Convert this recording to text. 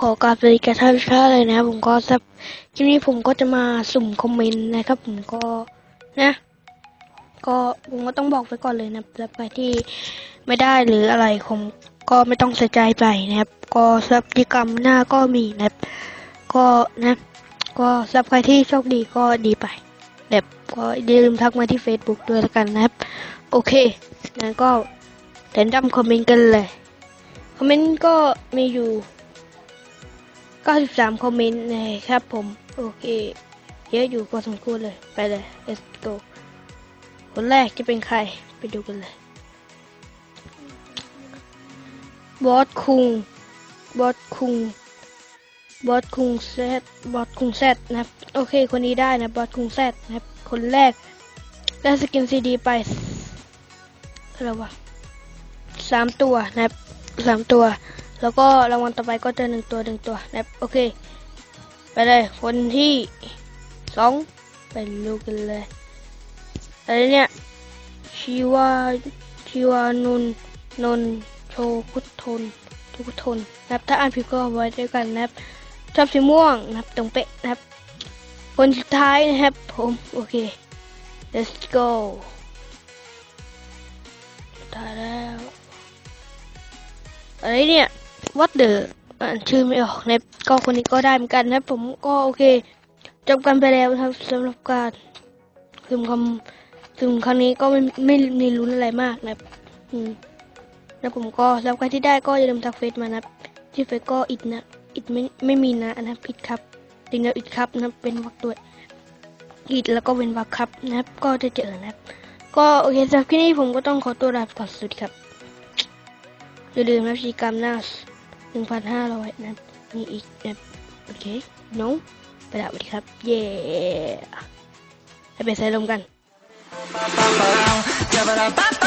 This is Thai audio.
ขอกราบสวัสดีกับท่านท่าเลยนะครับผมก็สับคลิปนี้ผมก็จะมาสุ่มคอมเมนต์นะครับ ผมก็นะ ก็ผมก็ต้องบอกไว้ก่อนเลยนะสำหรับใครที่ไม่ได้หรืออะไรผมก็ไม่ต้องเสียใจไปนะครับ ก็สับกิกรรมหน้าก็มีนะครับ ก็นะ ก็สำหรับใครที่โชคดีก็ดีไปแบบก็อย่าลืมทักมาที่ Facebook ด้วยแล้วกันนะครับ โอเคงั้นก็เดี๋ยวจำคอมเมนต์กันเลย อมเมนต์ก็มีอยู่ 93 คอมเมนต์นะครับผม โอเค เยอะอยู่พอสมควรเลย ไปเลย let's go คนแรกจะเป็นใคร ไปดูกันเลย บอสคุง บอสคุง บอสคุงแซดบอสคุงแซดนะครับ โอเค คนนี้ได้นะ บอสคุงแซดนะครับ คนแรก ได้สกินซีดีไปอะไรวะสามตัวนะครับ สามตัว แล้วก็รางวัลต่อไปก็จะหนึ่งตัวหนึ่งตัวนับโอเค ไปเลยคนที่สองไปดูกกันเลยอะไรเนี่ยชีวาชีวานนนนโชคุทนโชคุทนนะครับถ้าอ่านผิดก็ไว้ด้วยกันนะครับชอบสีม่วงนะครับตรงเป๊ะนะครับ คนสุดท้ายนะครับผมโอเค let's go สุดท้ายแล้ว อะไรเนี่ย what the อ่านชื่อไม่ออกนะครับก็คนนี้ก็ได้เหมือนกันนะครับผมก็โอเคจบกันไปแล้วครับสำหรับการซึมคำซึมครั้งนี้ก็ไม่ไม่มีลุ้นอะไรมากนะครับอืมแล้วผมก็สำหรับใครที่ได้ก็อย่าลืมทักเฟซมานะครับที่เฟซก็อิดนะอิดไม่ไม่มีนะนะครับอิดครับจริงแล้วอิดครับนะเป็นวักด้วยอิดแล้วก็เป็นวักครับนะครับ ก็จะเจอนะครับ ก็โอเคสำหรับคลิปนี้ผมก็ต้องขอตัวลาไปก่อนสวัสดีครับ อย่าลืมนะกิกรรมหน้าหนึ่งพันห้าร้อยนะมีอีกนะโอเค น้องไปละสวัสดีครับ เย้ให้ไปใส่ลมกัน Ba-ba-ba-ba-ba